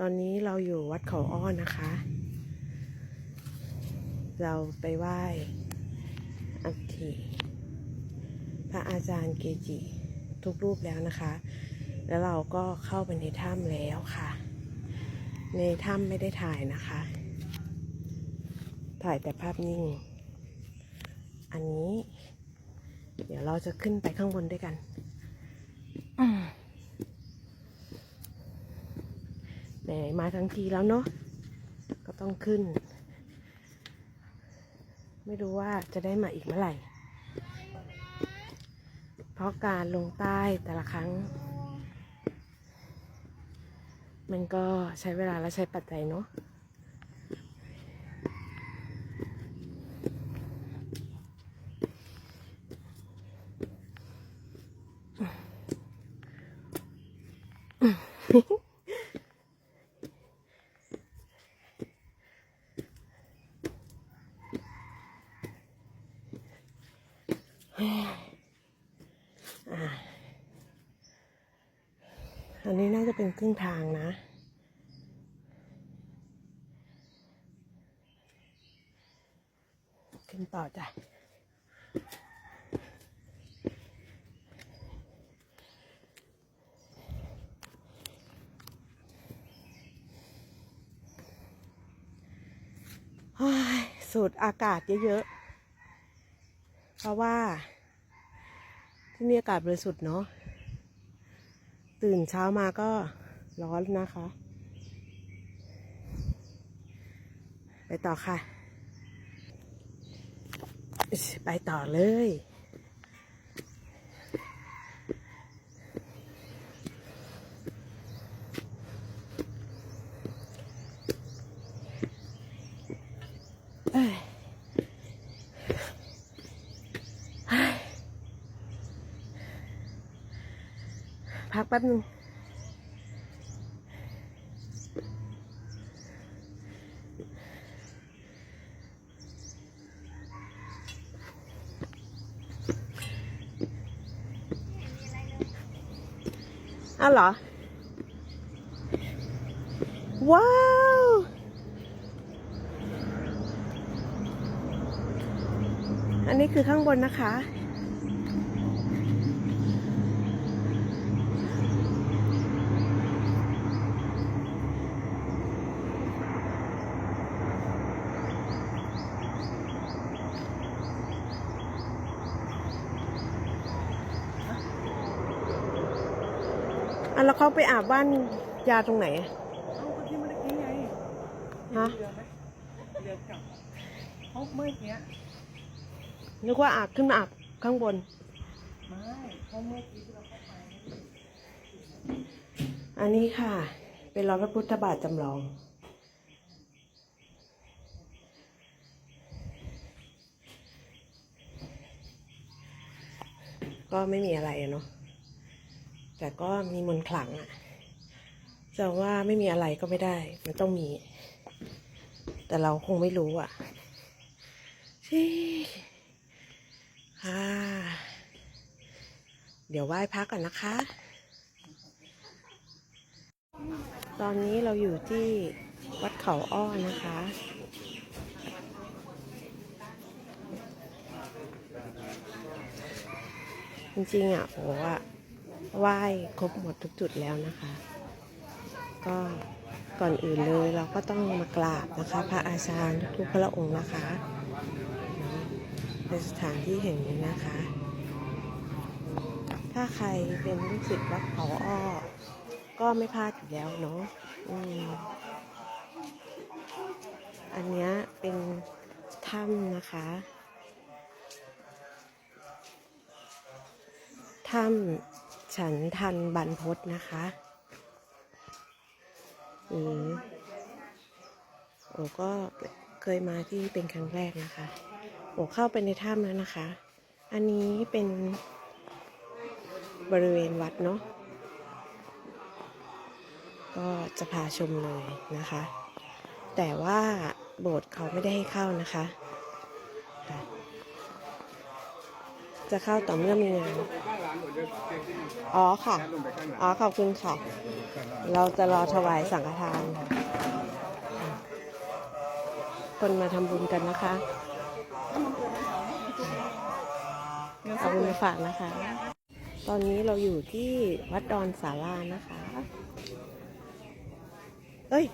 ตอนนี้เราอยู่วัดเขาอ้อนนะคะ เราไปไหว้อัฐิพระอาจารย์เกจิทุกรูปแล้วนะคะ แล้วเราก็เข้าไปในถ้ำแล้วค่ะ ในถ้ำไม่ได้ถ่ายนะคะ ถ่ายแต่ภาพนิ่ง อันนี้ เดี๋ยวเราจะขึ้นไปข้างบนด้วยกัน อืม ไหนมาทั้งทีแล้วเนาะก็ต้องขึ้น ไม่รู้ว่าจะได้มาอีกเมื่อไหร่ เพราะการลงใต้แต่ละครั้ง มันก็ใช้เวลาและใช้ปัจจัยเนาะอ่ อันนี้น่าจะเป็นครึ่งทางนะ ขึ้นต่อจ้ะสูดอากาศเยอะๆ เพราะว่า ที่นี่อากาศบริสุทธิ์เนาะ ตื่นเช้ามาก็ร้อนนะคะ ไปต่อค่ะ ไปต่อเลย เอ้ยเฮ้ย พักแป๊บนึงอ้าวเหรอ ว้าว อันนี้คือข้างบนนะคะ อะแล้วเขาไปอาบบ้านยาตรงไหนอะเอาก็ที่เมื่อกี้ไงฮะเรือไหมเรือกลับเขาเมื่อกี้นึกว่าอาบขึ้นมาอาบข้างบน ไม่เขาเมื่อกี้ที่เราเข้าไปอันนี้ค่ะ เป็นรอยพระพุทธบาทจำลองก็ไม่มีอะไรอะเนาะ แต่ก็มีมนต์ขลังอะจะว่าไม่มีอะไรก็ไม่ได้ มันต้องมี แต่เราคงไม่รู้อะชิค่ะเดี๋ยวไหว้พักก่อนนะคะ ตอนนี้เราอยู่ที่วัดเขาอ้อนะคะ จริงๆอะโหว่า ไหว้ครบหมดทุกจุดแล้วนะคะ ก็ก่อนอื่นเลยเราก็ต้องมากราบนะคะ พระอาจารย์ทุกพระองค์นะคะในสถานที่แห่งนี้นะคะ ถ้าใครเป็นลูกศิษย์วัดเขาอ้อ ก็ไม่พลาดอยู่แล้วเนาะอืมอันนี้เป็นถ้ำนะคะ ถ้ำ ฉันทันบรรพตนะคะหรือโอก็เคยมาที่เป็นครั้งแรกนะคะโอเข้าไปในถ้ำแล้วนะคะ อันนี้เป็นบริเวณวัดเนาะก็จะพาชมเลยนะคะ แต่ว่าโบสถ์เขาไม่ได้ให้เข้านะคะ จะเข้าต่อเมื่อมีงาน อ๋อค่ะ อ๋อขอบคุณค่ะ เราจะรอถวายสังฆทาน คนมาทำบุญกันนะคะ เอาบุญมาฝากนะคะ ตอนนี้เราอยู่ที่วัดดอนสารานะคะ เอ้ย